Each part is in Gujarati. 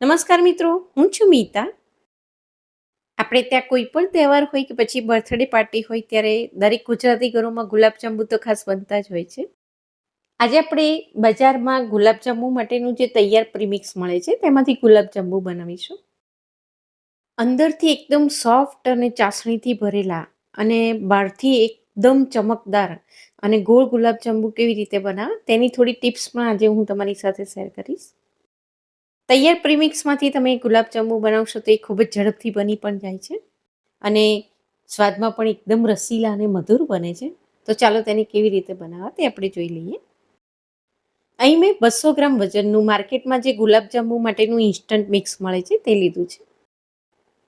નમસ્કાર મિત્રો, હું છું મીતા. આપણે ત્યાં કોઈ પણ તહેવાર હોય કે પછી બર્થડે પાર્ટી હોય ત્યારે દરેક ગુજરાતી ઘરોમાં ગુલાબજાંબુ તો ખાસ બનતા જ હોય છે. આજે આપણે બજારમાં ગુલાબજાંબુ માટેનું જે તૈયાર પ્રીમિક્સ મળે છે તેમાંથી ગુલાબજાંબુ બનાવીશું. અંદરથી એકદમ સોફ્ટ અને ચાસણીથી ભરેલા અને બહારથી એકદમ ચમકદાર અને ગોળ ગુલાબજાંબુ કેવી રીતે બનાવે તેની થોડી ટિપ્સ પણ આજે હું તમારી સાથે શેર કરીશ. તૈયાર પ્રીમિક્સમાંથી તમે ગુલાબજાંબુ બનાવશો તો એ ખૂબ જ ઝડપથી બની પણ જાય છે. અને સ્વાદમાં પણ એકદમ રસીલા અને મધુર બને છે. તો ચાલો તેને કેવી રીતે બનાવવા તે આપણે જોઈ લઈએ. અહીં મેં બસો ગ્રામ વજનનું માર્કેટમાં જે ગુલાબજાંબુ માટેનું ઇન્સ્ટન્ટ મિક્સ મળે છે તે લીધું છે.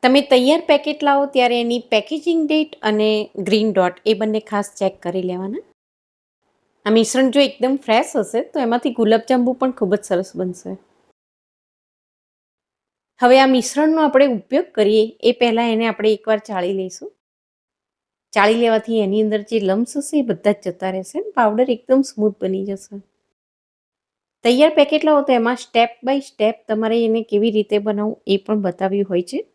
તમે તૈયાર પેકેટ લાવો ત્યારે એની પેકેજિંગ ડેટ અને ગ્રીન ડોટ એ બંને ખાસ ચેક કરી લેવાના. આ મિશ્રણ જો એકદમ ફ્રેશ હશે તો એમાંથી ગુલાબજાંબુ પણ ખૂબ જ સરસ બનશે. હવે આ મિશ્રણનો આપણે ઉપયોગ કરીએ, એ પહેલાં એને આપણે એકવાર ચાળી લઈશું. ચાળી લેવાથી એની અંદર જે લમ્સ હશે એ બધા જ જતા રહેશે પાવડર એકદમ સ્મૂથ બની જશે. તૈયાર પેકેટ લાવો તો એમાં સ્ટેપ બાય સ્ટેપ તમારે એને કેવી રીતે બનાવવું એ પણ બતાવ્યું હોય છે.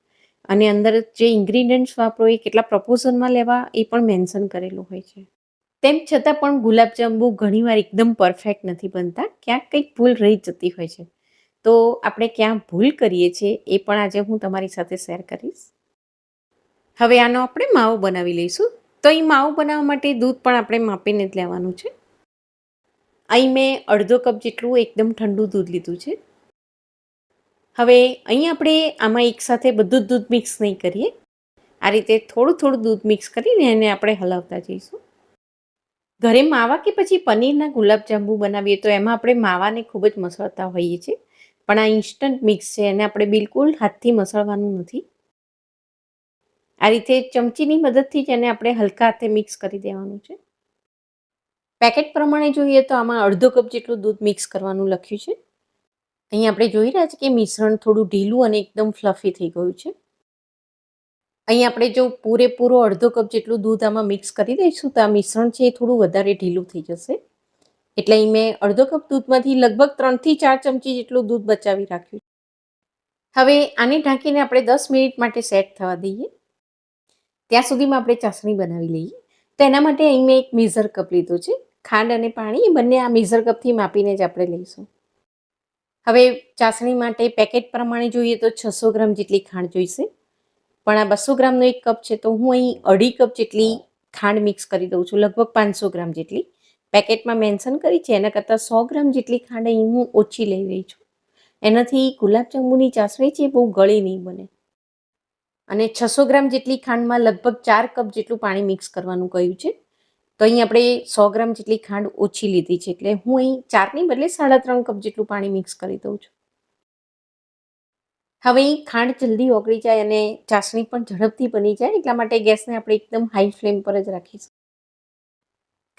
અને અંદર જે ઇન્ગ્રીડિયન્ટ્સ વાપરો એ કેટલા પ્રપોઝનમાં લેવા એ પણ મેન્શન કરેલું હોય છે. તેમ છતાં પણ ગુલાબજાંબુ ઘણીવાર એકદમ પરફેક્ટ નથી બનતા. ક્યાંક કંઈક ભૂલ રહી જતી હોય છે. તો આપણે ક્યાં ભૂલ કરીએ છીએ એ પણ આજે હું તમારી સાથે શેર કરીશ. હવે આનો આપણે માવો બનાવી લઈશું. તો અહીં માવો બનાવવા માટે દૂધ પણ આપણે માપીને જ લેવાનું છે. અહીં મેં અડધો કપ જેટલું એકદમ ઠંડુ દૂધ લીધું છે. હવે અહીં આપણે આમાં એકસાથે બધું જ દૂધ મિક્સ નહીં કરીએ. આ રીતે થોડું થોડું દૂધ મિક્સ કરીને એને આપણે હલાવતા જઈશું. ઘરે માવા કે પછી પનીરના ગુલાબજાંબુ બનાવીએ તો એમાં આપણે માવાને ખૂબ જ મસળતા હોઈએ છીએ. પણ આ ઇન્સ્ટન્ટ મિક્સ છે એને આપણે બિલકુલ હાથથી મસળવાનું નથી. આ રીતે ચમચીની મદદથી જ એને આપણે હલકા હાથે મિક્સ કરી દેવાનું છે. પેકેટ પ્રમાણે જોઈએ તો આમાં અડધો કપ જેટલું દૂધ મિક્સ કરવાનું લખ્યું છે. અહીં આપણે જોઈ રહ્યા છીએ કે મિશ્રણ થોડું ઢીલું અને એકદમ ફ્લફી થઈ ગયું છે. અહીં આપણે જો પૂરેપૂરો અડધો કપ જેટલું દૂધ આમાં મિક્સ કરી દઈશું તો આ મિશ્રણ છે એ થોડું વધારે ઢીલું થઈ જશે. એટલે અહીં મેં અડધો કપ દૂધમાંથી લગભગ ત્રણથી ચાર ચમચી જેટલું દૂધ બચાવી રાખ્યું હવે આને ઢાંકીને આપણે દસ મિનિટ માટે સેટ થવા દઈએ. ત્યાં સુધીમાં આપણે ચાસણી બનાવી લઈએ. તો એના માટે અહીં મેં એક મેઝર કપ લીધો છે. ખાંડ અને પાણી બંને આ મેઝર કપથી માપીને જ આપણે લઈશું. હવે ચાસણી માટે પેકેટ પ્રમાણે જોઈએ તો છસો ગ્રામ જેટલી ખાંડ જોઈશે. પણ આ બસો ગ્રામનો એક કપ છે તો હું અહીં અઢી કપ જેટલી ખાંડ મિક્સ કરી દઉં છું. લગભગ પાંચસો ગ્રામ જેટલી. પેકેટમાં મેન્શન કરી છે, એના કરતાં સો ગ્રામ જેટલી ખાંડ અહીં હું ઓછી લઈ રહી છું. એનાથી ગુલાબજાંબુની ચાસણી છે બહુ ગળી નહીં બને. અને છસો ગ્રામ જેટલી ખાંડમાં લગભગ ચાર કપ જેટલું પાણી મિક્સ કરવાનું કહ્યું છે. તો અહીં આપણે સો ગ્રામ જેટલી ખાંડ ઓછી લીધી છે, એટલે હું અહીં ચારની બદલે સાડા ત્રણ કપ જેટલું પાણી મિક્સ કરી દઉં છું. હવે ખાંડ જલ્દી ઓગળી જાય અને ચાસણી પણ ઝડપથી બની જાય, એટલા માટે ગેસને આપણે એકદમ હાઈ ફ્લેમ પર જ રાખીશું.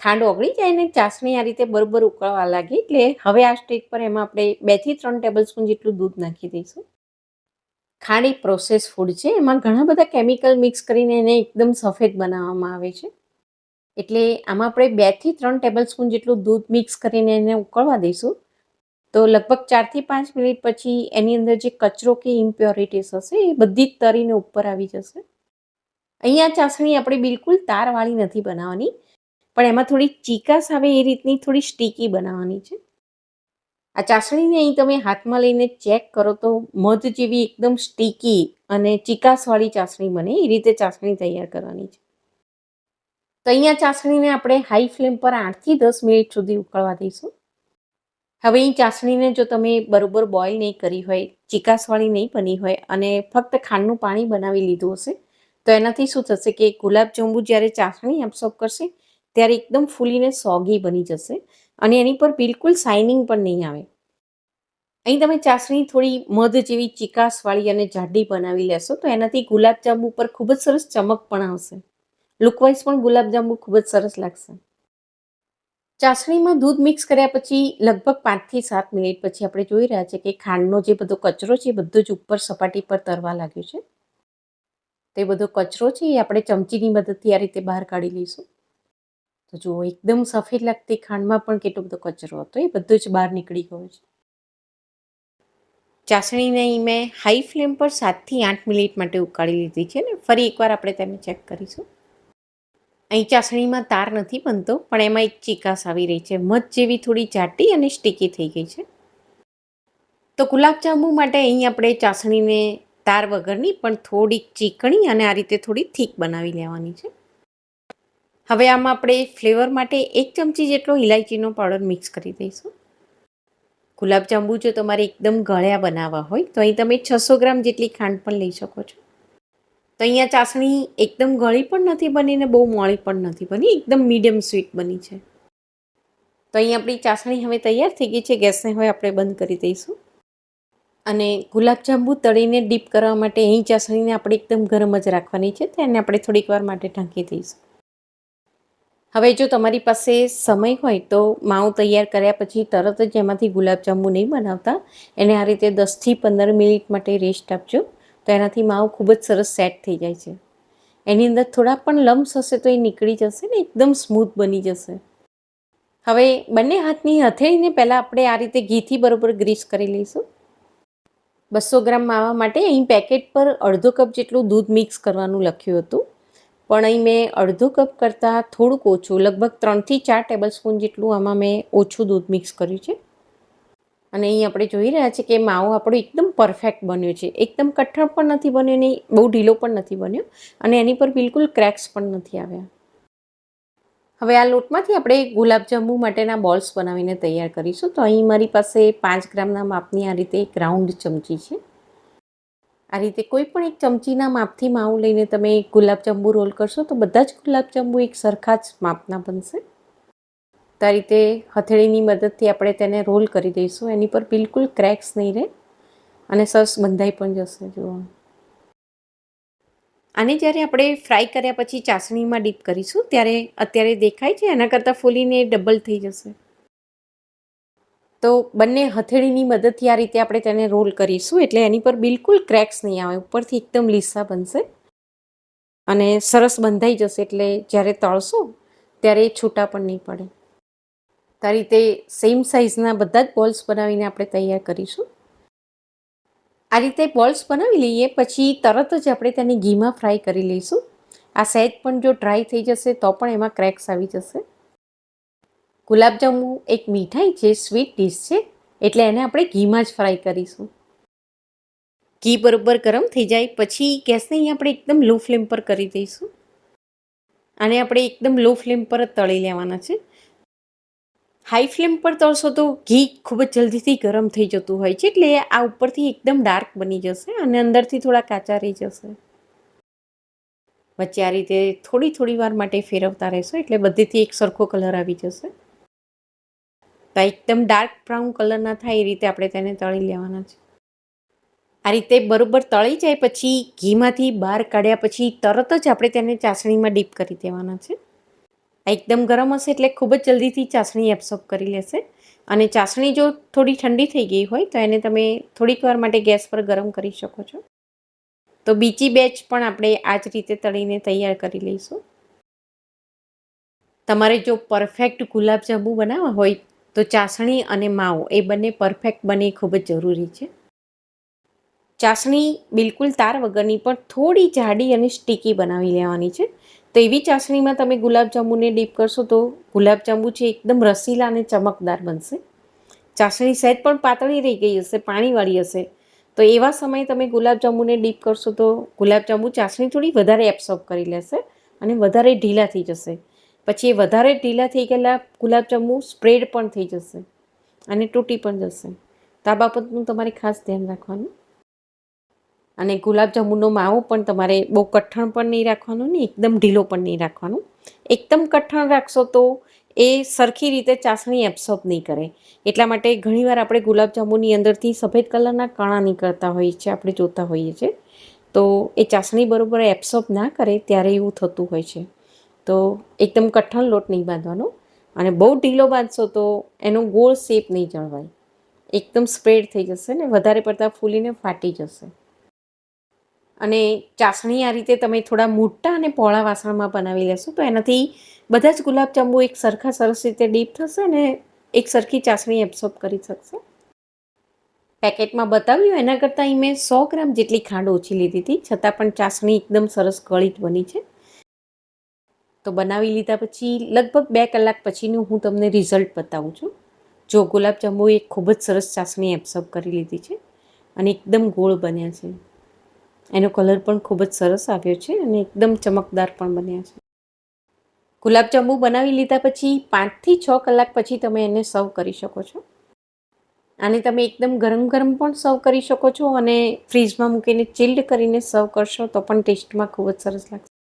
ખાંડ ઓગળી જાય ને ચાસણી આ રીતે બરોબર ઉકળવા લાગે. એટલે હવે આ સ્ટેજ પર એમાં આપણે બેથી ત્રણ ટેબલ સ્પૂન જેટલું દૂધ નાખી દઈશું. ખાંડ એક પ્રોસેસ ફૂડ છે. એમાં ઘણા બધા કેમિકલ મિક્સ કરીને એને એકદમ સફેદ બનાવવામાં આવે છે. એટલે આમાં આપણે બેથી ત્રણ ટેબલ સ્પૂન જેટલું દૂધ મિક્સ કરીને એને ઉકળવા દઈશું. તો લગભગ ચારથી પાંચ મિનિટ પછી એની અંદર જે કચરો કે ઇમ્પ્યોરિટીસ હશે એ બધી જ તરીને ઉપર આવી જશે. અહીંયા ચાસણી આપણે બિલકુલ તારવાળી નથી બનાવવાની. પણ એમાં થોડી ચીકાસ આવે એ રીતની થોડી સ્ટીકી બનાવવાની છે. આ ચાસણીને અહીં તમે હાથમાં લઈને ચેક કરો તો મધ જેવી એકદમ સ્ટીકી અને ચીકાસવાળી ચાસણી બને, એ રીતે ચાસણી તૈયાર કરવાની છે. તો અહીંયા ચાસણીને આપણે હાઈ ફ્લેમ પર આઠથી દસ મિનિટ સુધી ઉકળવા દઈશું. હવે અહીં ચાસણીને જો તમે બરોબર બોઇલ નહીં કરી હોય, ચીકાસવાળી નહીં બની હોય અને ફક્ત ખાંડનું પાણી બનાવી લીધું હશે, તો એનાથી શું થશે કે ગુલાબજાંબુ જ્યારે ચાસણી એબ્સોર્બ કરશે ત્યારે એકદમ ફૂલીને સોગી બની જશે અને એની પર બિલકુલ શાઇનિંગ પણ નહીં આવે. અહીં તમે ચાસણી થોડી મધ જેવી ચિકાસવાળી અને જાડી બનાવી લેશો તો એનાથી ગુલાબજાંબુ પર ખૂબ જ સરસ ચમક પણ આવશે. લુકવાઇઝ પણ ગુલાબજાંબુ ખૂબ જ સરસ લાગશે. ચાસણીમાં દૂધ મિક્સ કર્યા પછી લગભગ પાંચથી સાત મિનિટ પછી આપણે જોઈ રહ્યા છીએ કે ખાંડનો જે બધો કચરો છે એ બધો જ ઉપર સપાટી પર તરવા લાગ્યો છે. તે બધો કચરો છે એ આપણે ચમચીની મદદથી આ રીતે બહાર કાઢી લઈશું. તો જુઓ એકદમ સફેદ લાગતી ખાંડમાં પણ કેટલો બધો કચરો હતો, એ બધો જ બહાર નીકળી ગયો છે. ચાસણીને મેં હાઈ ફ્લેમ પર સાતથી આઠ મિનિટ માટે ઉકાળી લીધી છે ને, ફરી એકવાર આપણે તેને ચેક કરીશું. અહીં ચાસણીમાં તાર નથી બનતો, પણ એમાં એક ચીકાસ આવી રહી છે. મધ જેવી થોડી જાટી અને સ્ટીકી થઈ ગઈ છે. તો ગુલાબજાંબુ માટે અહીં આપણે ચાસણીને તાર વગરની પણ થોડીક ચીકણી અને આ રીતે થોડી થીક બનાવી લેવાની છે. હવે આમાં આપણે ફ્લેવર માટે એક ચમચી જેટલો ઇલાયચીનો પાવડર મિક્સ કરી દઈશું. ગુલાબજાંબુ જો તમારે એકદમ ગળ્યા બનાવવા હોય, તો અહીં તમે છસો ગ્રામ જેટલી ખાંડ પણ લઈ શકો છો. તો અહીંયા ચાસણી એકદમ ગળી પણ નથી બની ને બહુ મોળી પણ નથી બની, એકદમ મીડિયમ સ્વીટ બની છે. તો અહીં આપણી ચાસણી હવે તૈયાર થઈ ગઈ છે, ગેસને હવે આપણે બંધ કરી દઈશું. અને ગુલાબજાંબુ તળીને ડીપ કરવા માટે અહીં ચાસણીને આપણે એકદમ ગરમ જ રાખવાની છે, તેને આપણે થોડીક વાર માટે ઢાંકી દઈશું. હવે જો તમારી પાસે સમય હોય તો માવ તૈયાર કર્યા પછી તરત જ એમાંથી ગુલાબજાંબુ નહીં બનાવતા. એને આ રીતે દસથી પંદર મિનિટ માટે રેસ્ટ આપજો. તો એનાથી માવ ખૂબ જ સરસ સેટ થઈ જાય છે. એની અંદર થોડા પણ લમ્સ હશે તો એ નીકળી જશે ને એકદમ સ્મૂથ બની જશે. હવે બંને હાથની હથેળીને પહેલાં આપણે આ રીતે ઘીથી બરોબર ગ્રીસ કરી લઈશું. બસો ગ્રામ માવા માટે અહીં પેકેટ પર અડધો કપ જેટલું દૂધ મિક્સ કરવાનું લખ્યું હતું. પણ અહીં મેં અડધો કપ કરતાં થોડુંક ઓછું, લગભગ ત્રણથી ચાર ટેબલ સ્પૂન જેટલું આમાં મેં ઓછું દૂધ મિક્સ કર્યું છે. અને અહીં આપણે જોઈ રહ્યા છીએ કે માવો આપણો એકદમ પરફેક્ટ બન્યો છે. એકદમ કઠણ પણ નથી બન્યો ને બહુ ઢીલો પણ નથી બન્યો અને એની પર બિલકુલ ક્રેક્સ પણ નથી આવ્યા. હવે આ લોટમાંથી આપણે ગુલાબજાંબુ માટેના બોલ્સ બનાવીને તૈયાર કરીશું. તો અહીં મારી પાસે પાંચ ગ્રામના માપની આ રીતે એક રાઉન્ડ ચમચી છે. આ રીતે કોઈ પણ એક ચમચીના માપથી માવું લઈને તમે ગુલાબજાંબુ રોલ કરશો તો બધા જ ગુલાબજાંબુ એક સરખા જ માપના બનશે. તો આ રીતે હથેળીની મદદથી આપણે તેને રોલ કરી દઈશું. એની પર બિલકુલ ક્રેક્સ નહીં રહે અને સરસ બંધાઈ પણ જશે, જુઓ. આને જ્યારે આપણે ફ્રાય કર્યા પછી ચાસણીમાં ડીપ કરીશું, ત્યારે અત્યારે દેખાય છે, એના કરતાં ફૂલીને ડબલ થઈ જશે. તો બંને હથેળીની મદદથી આ રીતે આપણે તેને રોલ કરીશું. એટલે એની પર બિલકુલ ક્રેક્સ નહીં આવે. ઉપરથી એકદમ લીસા બનશે. અને સરસ બંધાઈ જશે. એટલે જ્યારે તળશો, ત્યારે એ છૂટા પણ નહીં પડે. તો રીતે સેમ સાઇઝના બધા જ બોલ્સ બનાવીને આપણે તૈયાર કરીશું. આ રીતે બોલ્સ બનાવી લઈએ. પછી તરત જ આપણે તેને ઘીમાં ફ્રાય કરી લઈશું. આ સહેજ પણ જો ડ્રાય થઈ જશે, તો પણ એમાં ક્રેક્સ આવી જશે. ગુલાબજાંબુ એક મીઠાઈ છે સ્વીટ ડીશ છે, એટલે એને આપણે ઘીમાં જ ફ્રાય કરીશું. ઘી બરોબર ગરમ થઈ જાય, પછી ગેસને અહીં આપણે એકદમ લો ફ્લેમ પર કરી દઈશું. આને આપણે એકદમ લો ફ્લેમ પર જ તળી લેવાના છે. હાઈ ફ્લેમ પર તળશો તો ઘી ખૂબ જ જલ્દીથી ગરમ થઈ જતું હોય છે, એટલે આ ઉપરથી એકદમ ડાર્ક બની જશે અને અંદરથી થોડા કાચા રહી જશે. વચ્ચે આ રીતે થોડી થોડી વાર માટે ફેરવતા રહેશો, એટલે બધેથી એક સરખો કલર આવી જશે. તો એકદમ ડાર્ક બ્રાઉન કલરના થાય એ રીતે આપણે તેને તળી લેવાના છે. આ રીતે બરોબર તળી જાય પછી ઘીમાંથી બહાર કાઢ્યા પછી તરત જ આપણે તેને ચાસણીમાં ડીપ કરી દેવાના છે. આ એકદમ ગરમ હશે એટલે ખૂબ જ જલ્દીથી ચાસણી એબ્સોર્બ કરી લેશે. અને ચાસણી જો થોડી ઠંડી થઈ ગઈ હોય તો એને તમે થોડીક વાર માટે ગેસ પર ગરમ કરી શકો છો. તો બીજી બેચ પણ આપણે આ જ રીતે તળીને તૈયાર કરી લઈશું. તમારે જો પરફેક્ટ ગુલાબજાંબુ બનાવવા હોય તો ચાસણી અને માવો, એ બંને પરફેક્ટ બને ખૂબ જ જરૂરી છે. ચાસણી બિલકુલ તાર વગરની પણ થોડી જાડી અને સ્ટીકી બનાવી લેવાની છે. તો એવી ચાસણીમાં તમે ગુલાબજાંબુને ડીપ કરશો તો ગુલાબજાંબુ છે એકદમ રસીલા અને ચમકદાર બનશે. ચાસણી સહેજ પણ પાતળી રહી ગઈ હશે, પાણીવાળી હશે. તો એવા સમયે તમે ગુલાબજાંબુને ડીપ કરશો તો ગુલાબજાંબુ ચાસણી થોડી વધારે એબ્સોર્બ કરી લેશે અને વધારે ઢીલા થઈ જશે. પછી એ વધારે ઢીલા થઈ ગયેલા ગુલાબજાંબુ સ્પ્રેડ પણ થઈ જશે અને તૂટી પણ જશે. તો બાબતનું તમારે ખાસ ધ્યાન રાખવાનું. અને ગુલાબજાંબુનો માવો પણ તમારે બહુ કઠણ પણ નહીં રાખવાનું ને એકદમ ઢીલો પણ નહીં રાખવાનું. એકદમ કઠણ રાખશો તો એ સરખી રીતે ચાસણી એબ્સોર્બ નહીં કરે. એટલા માટે ઘણીવાર આપણે ગુલાબજાંબુની અંદરથી સફેદ કલરના કણા નીકળતા હોઈએ છીએ, આપણે જોતા હોઈએ છીએ. તો એ ચાસણી બરોબર એબ્સોર્બ ના કરે ત્યારે એવું થતું હોય છે. તો એકદમ કઠણ લોટ નહીં બાંધવાનો. અને બહુ ઢીલો બાંધશો તો એનો ગોળ શેપ નહીં જળવાય. એકદમ સ્પ્રેડ થઈ જશે ને, વધારે પડતા ફૂલીને ફાટી જશે. અને ચાસણી આ રીતે તમે થોડા મોટા અને પહોળા વાસણમાં બનાવી લેશો તો એનાથી બધા જ ગુલાબજાંબુ એક સરખા સરસ રીતે ડીપ થશે ને એક સરખી ચાસણી એબ્સોર્બ કરી શકશે. પેકેટમાં બતાવ્યું, એના કરતાં મેં સો ગ્રામ જેટલી ખાંડ ઓછી લીધી હતી, છતાં પણ ચાસણી એકદમ સરસ ગળિત બની છે. તો બનાવી લીધા પછી લગભગ બે કલાક પછીનું હું તમને રિઝલ્ટ બતાવું છું. જો ગુલાબજાંબુ એ ખૂબ જ સરસ ચાસણી એબ્સોર્બ કરી લીધી છે અને એકદમ ગોળ બન્યા છે. એનો કલર પણ ખૂબ જ સરસ આવ્યો છે અને એકદમ ચમકદાર પણ બન્યા છે. ગુલાબજાંબુ બનાવી લીધા પછી પાંચથી છ કલાક પછી તમે એને સર્વ કરી શકો છો. આને તમે એકદમ ગરમ ગરમ પણ સર્વ કરી શકો છો અને ફ્રીજમાં મૂકીને ચિલ્ડ કરીને સર્વ કરશો તો પણ ટેસ્ટમાં ખૂબ જ સરસ લાગશે.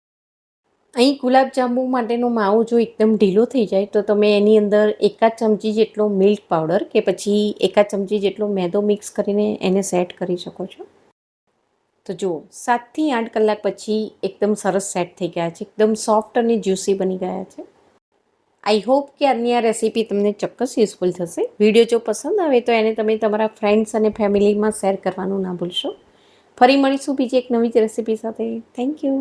અહીં ગુલાબજાંબુ માટેનો માવો જો એકદમ ઢીલો થઈ જાય, તો તમે એની અંદર એકાદ ચમચી જેટલો મિલ્ક પાવડર કે પછી એકાદ ચમચી જેટલો મેદો મિક્સ કરીને એને સેટ કરી શકો છો. તો જુઓ, સાતથી આઠ કલાક પછી એકદમ સરસ સેટ થઈ ગયા છે, એકદમ સોફ્ટ અને જ્યુસી બની ગયા છે. આઈ હોપ કે આજની આ રેસીપી તમને ચોક્કસ યુઝફુલ થશે. વીડિયો જો પસંદ આવે તો એને તમે તમારા ફ્રેન્ડ્સ અને ફેમિલીમાં શેર કરવાનું ના ભૂલશો. ફરી મળીશું બીજી એક નવી જ રેસીપી સાથે. Thank you.